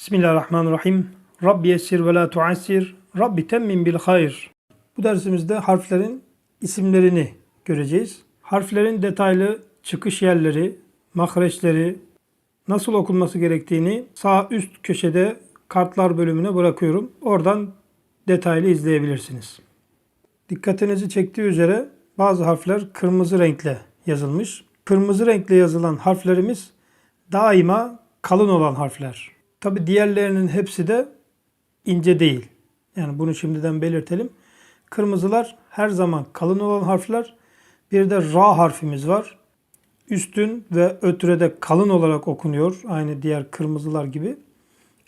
Bismillahirrahmanirrahim. Rabbi yessir ve la tuassir. Rabbi temmin bil hayr. Bu dersimizde harflerin isimlerini göreceğiz. Harflerin detaylı çıkış yerleri, mahreçleri, nasıl okunması gerektiğini sağ üst köşede kartlar bölümüne bırakıyorum. Oradan detaylı izleyebilirsiniz. Dikkatinizi çektiği üzere bazı harfler kırmızı renkle yazılmış. Kırmızı renkle yazılan harflerimiz daima kalın olan harfler. Tabi diğerlerinin hepsi de ince değil. Yani bunu şimdiden belirtelim. Kırmızılar her zaman kalın olan harfler. Bir de ra harfimiz var. Üstün ve ötrede kalın olarak okunuyor. Aynı diğer kırmızılar gibi.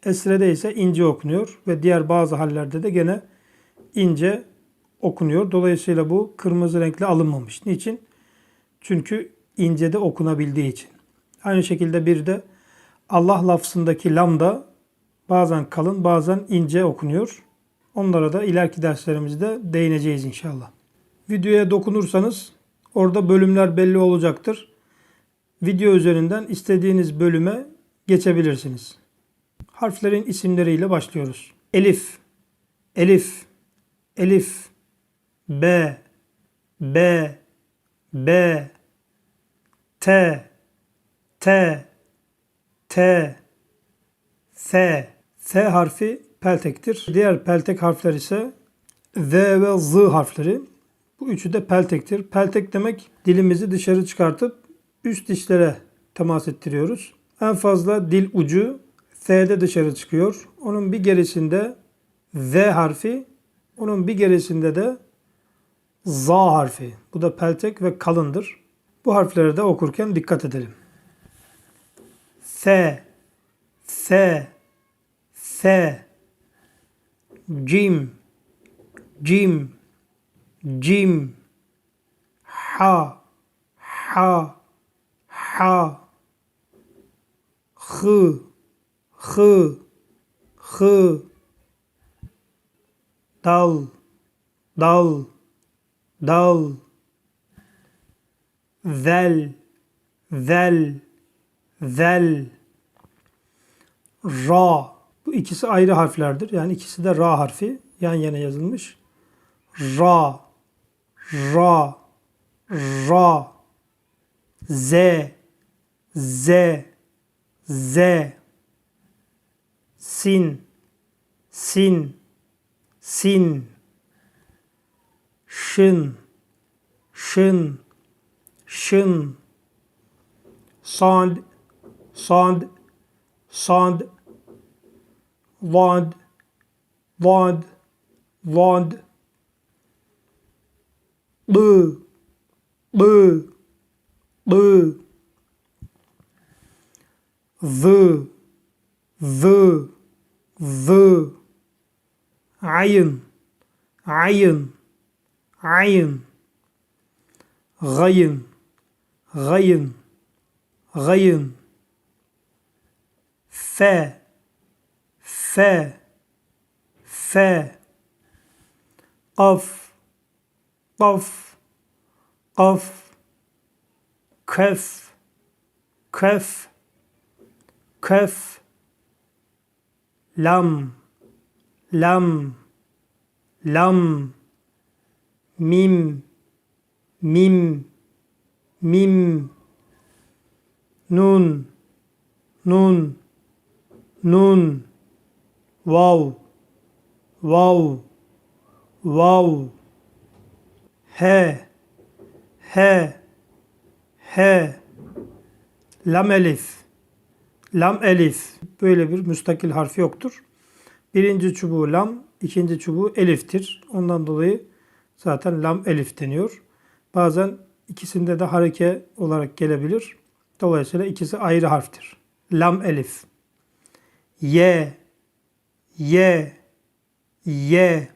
Esrede ise ince okunuyor ve diğer bazı hallerde de gene ince okunuyor. Dolayısıyla bu kırmızı renkle alınmamış. Niçin? Çünkü ince de okunabildiği için. Aynı şekilde bir de Allah lafzındaki lam da bazen kalın bazen ince okunuyor. Onlara da ileriki derslerimizde değineceğiz inşallah. Videoya dokunursanız orada bölümler belli olacaktır. Video üzerinden istediğiniz bölüme geçebilirsiniz. Harflerin isimleriyle başlıyoruz. Elif, Elif, Elif, B, B, B, T, T, T, F. F harfi peltektir. Diğer peltek harfler ise V ve Z harfleri. Bu üçü de peltektir. Peltek demek dilimizi dışarı çıkartıp üst dişlere temas ettiriyoruz. En fazla dil ucu F'de dışarı çıkıyor. Onun bir gerisinde V harfi, onun bir gerisinde de Z harfi. Bu da peltek ve kalındır. Bu harfleri de okurken dikkat edelim. ث ث ث. جيم جيم جيم. حا حا حا. خ خ خ. دال دال دال. ذل ذل. Zel, Ra. Bu ikisi ayrı harflerdir. Yani ikisi de Ra harfi. Yan yana yazılmış. Ra, Ra, Ra, Z, Z, Z, Sin, Sin, Sin, Şın, Şın, Şın, Sand, Sand, Sand, Vand, Vand, Vand, Bı, Bı, Bı, Vı, Vı, Vı, Ayın, Ayın, Ayın, Gayın, Gayın, Gayın, F, F, F, Qaf, Qaf, Qaf, Kef, Kef, Kef, Lam, Lam, Lam, Mim, Mim, Mim, Nun, Nun, Nun, Vav, Vav, Vav, He, He, He, Lam elif, Lam elif. Böyle bir müstakil harfi yoktur. Birinci çubuğu lam, ikinci çubuğu eliftir. Ondan dolayı zaten lam elif deniyor. Bazen ikisinde de hareke olarak gelebilir. Dolayısıyla ikisi ayrı harftir. Lam elif. Y, Y, Y,